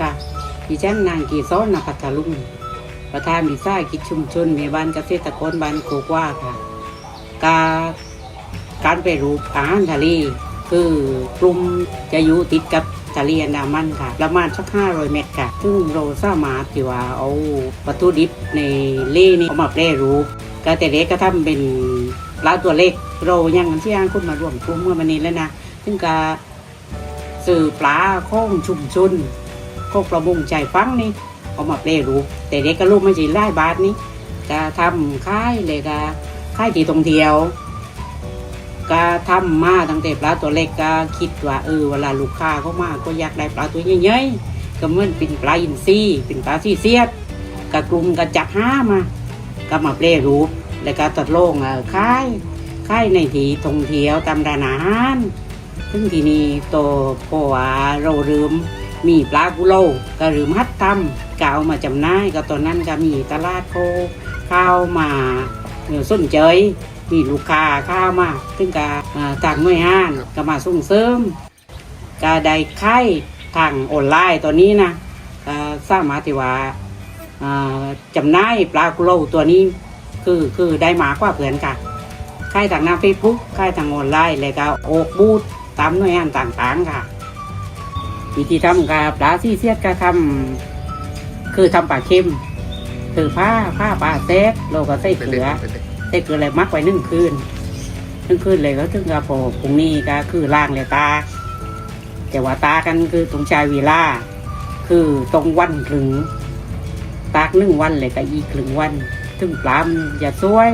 ค่ะ ดิฉันนางกีซ้อนนาพัทลุง ประธานวิสากิจชุมชนในบ้านเกษตรกรบ้านโคกว่าค่ะ การการไปรูปอาหารทะเลคือกลุ่มจะอยู่ติดกับทะเลอันดามันค่ะ ประมาณสักห้าร้อยเมตรค่ะ ซึ่งเราสามารถที่ว่าเอาวัตถุดิบในเล่นี้เอามาแปรรูปก็แต่เล็กก็ทำเป็นปลาตัวเล็กเรายังที่ย่างคนมาร่วมกลุ่มเมื่อวันนี้แล้วนะ ซึ่งการสื่อปลาข้องชุมชน โคกประมงใจฟังนี่เอามาแปรรูปแต่เด็กก็ลูกไม่ใช่ไล่บาทนี้ก็ทำค่ายเลยก็ค่ายที่ตรงเที่ยว ก็ทำมาตั้งแต่ปลาตัวเล็กก็คิดว่าเออเวลาลูกค้าเขามาก็อยากได้ปลาตัวใหญ่ๆก็เหมือนเป็นปลาอินทรีเป็นปลาซีเซียดก็กลุ่มก็จับห้ามาก็มาเปรรูปแล้วก็ตัดโล่งค่ายค่ายในที่ท่องเที่ยวตามร้านอาหารซึ่งที่นี่โตพราะว่าเราลืม มีปลากุโลก็ลือมัดทำก็เอามาจำหน่ายก็ตอนนั้นก็มีตลาดโคข้าวมาเออสนใจยมีลูกค้าข้าวมาซึ่งก็อ่าต่างหน่วยงานก็มาส่งเสริมก็ได้ค่ายทางออนไลน์ตัวนี้นะก็สามารถที่ว่าจำหน่ายปลากุโลตัวนี้คือคือได้มากกว่าเพื่อนค่ะค่ายทางหน้าเฟซบุ๊กค่ายทางออนไลน์แล้วก็โอกบูธตามหน่วยงานต่างๆค่ะ วิธีทำกับปลาซีเซียดก็ทำคือทำปลาเค็มคือผ้าผ้าปลาแซกเราก็ใส่เกลือใส่เกลืออะไรมักไว้หนึ่งคืนหนึ่งคืนเลยก็ถึงกับพอพรุ่งนี้ก็คือล่างเลยตา แต่ว่าตากันคือตรงชายวีล่าคือตรงวันถึงตากหนึ่งวันเลยก็อีกครึ่งวันถึงปลามันจะสวย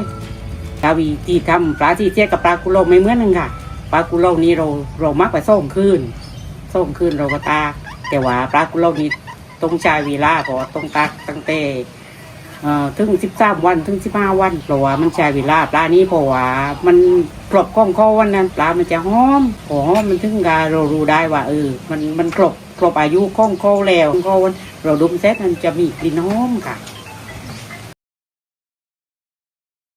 ตาวีที่ทำปลาที่เทียกับปลากุโลไม่เหมือนกันค่ะปลากุโลนี้เราเรามักไปส่งคืน ส่งคืนเราก็ตากแต่ว่าปลากุโลนี้ตรงชายวีล่าก็ต้องตากตั้งแต่เอ่อถึงสิบสามวันถึงสิบห้าวันเพราะว่ามันใช้เวลาปลานี้เพราะว่ามันกรอบข้องข้อวันนั้นปลามันจะหอมพอหอมมันถึงกาเรารู้ได้ว่าเออมันมันครบครบอายุข้องข้อแล้วข้องข้อวันเราดมเซ็ตมันจะมีกลิ่นหอมค่ะ